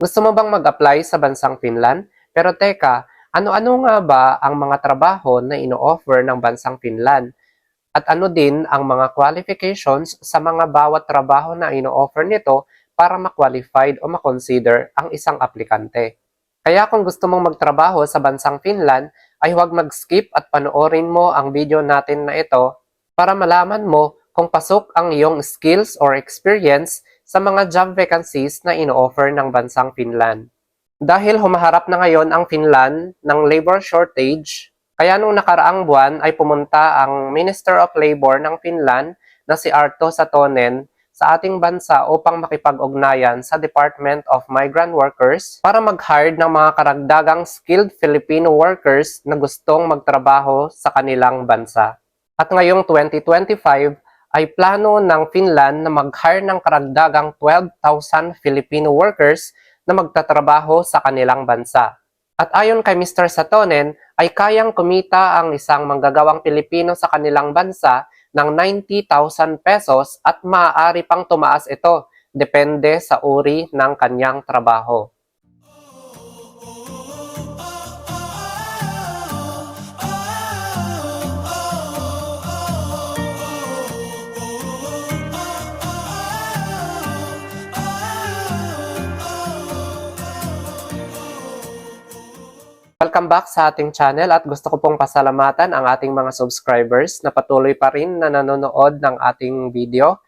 Gusto mo bang mag-apply sa bansang Finland? Pero teka, ano-ano nga ba ang mga trabaho na ino-offer ng bansang Finland? At ano din ang mga qualifications sa mga bawat trabaho na ino-offer nito para ma-qualified o ma-consider ang isang aplikante? Kaya kung gusto mong magtrabaho sa bansang Finland, ay huwag mag-skip at panoorin mo ang video natin na ito para malaman mo kung pasok ang iyong skills or experience sa mga job vacancies na ino-offer ng bansang Finland. Dahil humaharap na ngayon ang Finland ng labor shortage, kaya nung nakaraang buwan ay pumunta ang Minister of Labor ng Finland na si Arto Satonen sa ating bansa upang makipag-ugnayan sa Department of Migrant Workers para mag-hire ng mga karagdagang skilled Filipino workers na gustong magtrabaho sa kanilang bansa. At ngayong 2025 ay plano ng Finland na mag-hire ng karagdagang 12,000 Filipino workers na magtatrabaho sa kanilang bansa. At ayon kay Mr. Satonen, ay kayang kumita ang isang manggagawang Pilipino sa kanilang bansa ng 90,000 pesos at maaari pang tumaas ito depende sa uri ng kanyang trabaho. Welcome back sa ating channel at gusto ko pong pasalamatan ang ating mga subscribers na patuloy pa rin na nanonood ng ating video.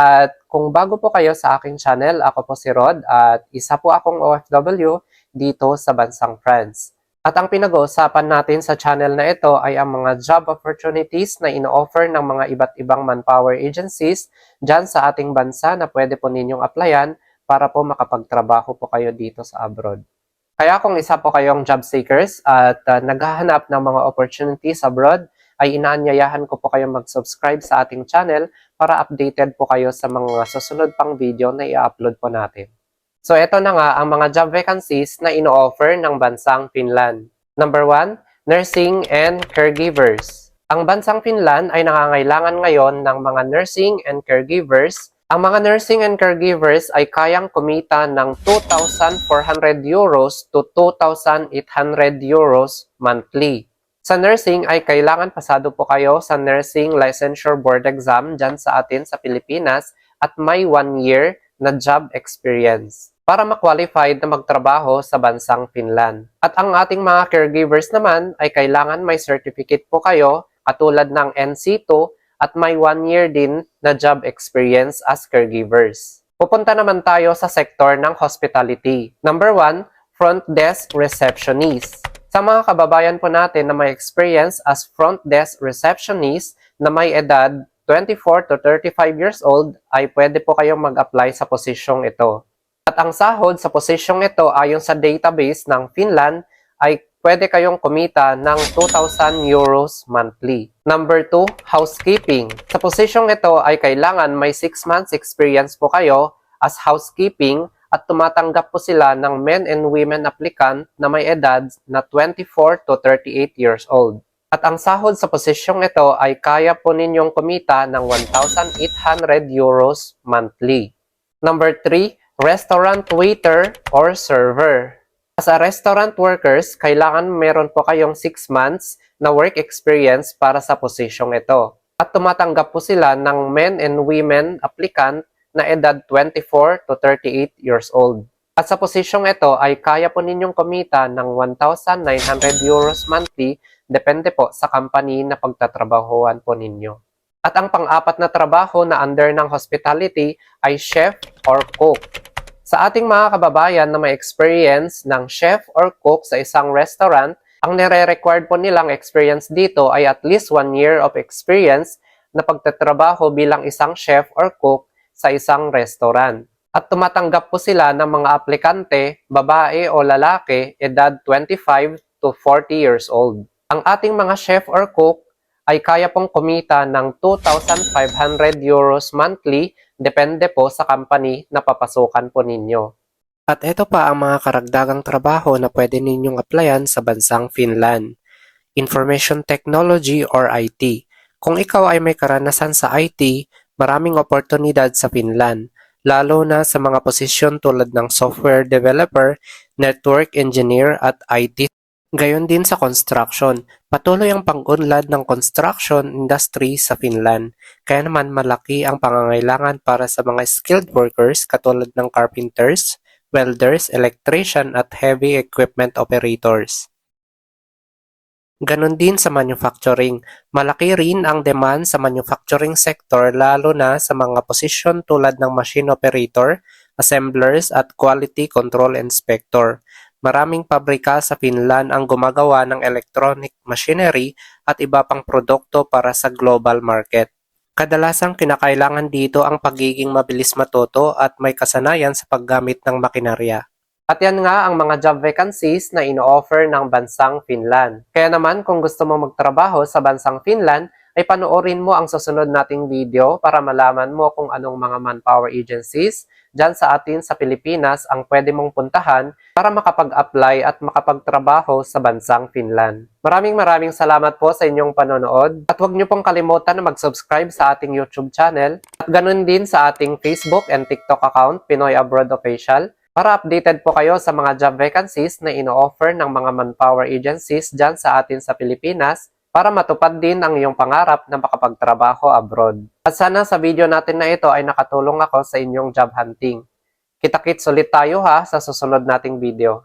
At kung bago po kayo sa aking channel, ako po si Rod at isa po akong OFW dito sa bansang France. At ang pinag-uusapan natin sa channel na ito ay ang mga job opportunities na ino-offer ng mga iba't ibang manpower agencies dyan sa ating bansa na pwede po ninyong applyan para po makapagtrabaho po kayo dito sa abroad. Kaya kung isa po kayong job seekers at uh, naghahanap ng mga opportunities abroad, ay inaanyayahan ko po kayong mag-subscribe sa ating channel para updated po kayo sa mga susunod pang video na i-upload po natin. So ito na nga ang mga job vacancies na ino-offer ng bansang Finland. Number 1, nursing and caregivers. Ang bansang Finland ay nangangailangan ngayon ng mga nursing and caregivers ang mga nursing and caregivers ay kayang kumita ng 2,400 euros to 2,800 euros monthly. Sa nursing ay kailangan pasado po kayo sa Nursing Licensure Board Exam dyan sa atin sa Pilipinas at may one year na job experience para ma-qualified na magtrabaho sa bansang Finland. At ang ating mga caregivers naman ay kailangan may certificate po kayo katulad ng NC2 at may one year din na job experience as caregivers. Pupunta naman tayo sa sektor ng hospitality. Number one, front desk receptionist. Sa mga kababayan po natin na may experience as front desk receptionist na may edad 24 to 35 years old ay pwede po kayong mag-apply sa posisyong ito. At ang sahod sa posisyong ito ayon sa database ng Finland ay pwede kayong kumita ng 2,000 euros monthly. Number 2, housekeeping. Sa posisyong ito ay kailangan may 6 months experience po kayo as housekeeping at tumatanggap po sila ng men and women applicant na may edad na 24 to 38 years old. At ang sahod sa posisyong ito ay kaya po ninyong kumita ng 1,800 euros monthly. Number 3, restaurant waiter or server. As a restaurant workers, kailangan meron po kayong 6 months na work experience para sa posisyong ito. At tumatanggap po sila ng men and women applicant na edad 24 to 38 years old. At sa posisyong ito ay kaya po ninyong kumita ng 1,900 euros monthly depende po sa company na pagtatrabahuan po ninyo. At ang pang-apat na trabaho na under ng hospitality ay chef or cook. Sa ating mga kababayan na may experience ng chef or cook sa isang restaurant, ang nire-required po nilang experience dito ay at least one year of experience na pagtatrabaho bilang isang chef or cook sa isang restaurant. At tumatanggap po sila ng mga aplikante, babae o lalaki, edad 25 to 40 years old. Ang ating mga chef or cook ay kaya pong kumita ng 2,500 euros monthly depende po sa company na papasukan po ninyo. At ito pa ang mga karagdagang trabaho na pwede ninyong applyan sa bansang Finland. Information Technology or IT. Kung ikaw ay may karanasan sa IT, maraming oportunidad sa Finland. lalo na sa mga posisyon tulad ng software developer, network engineer at IT. Gayon din sa construction, patuloy ang pag-unlad ng construction industry sa Finland. Kaya naman malaki ang pangangailangan para sa mga skilled workers katulad ng carpenters, welders, electrician at heavy equipment operators. Ganon din sa manufacturing. Malaki rin ang demand sa manufacturing sector lalo na sa mga posisyon tulad ng machine operator, assemblers at quality control inspector. Maraming pabrika sa Finland ang gumagawa ng electronic machinery at iba pang produkto para sa global market. Kadalasang kinakailangan dito ang pagiging mabilis matuto at may kasanayan sa paggamit ng makinarya. At yan nga ang mga job vacancies na ino-offer ng bansang Finland. Kaya naman kung gusto mo magtrabaho sa bansang Finland, ay panoorin mo ang susunod nating video para malaman mo kung anong mga manpower agencies dyan sa atin sa Pilipinas ang pwede mong puntahan para makapag-apply at makapagtrabaho sa bansang Finland. Maraming maraming salamat po sa inyong panonood at huwag niyo pong kalimutan na mag-subscribe sa ating YouTube channel at ganun din sa ating Facebook and TikTok account Pinoy Abroad Official para updated po kayo sa mga job vacancies na ino-offer ng mga manpower agencies dyan sa atin sa Pilipinas para matupad din ang iyong pangarap na makapagtrabaho abroad. At sana sa video natin na ito ay nakatulong ako sa inyong job hunting. Kita-kits ulit tayo ha sa susunod nating video.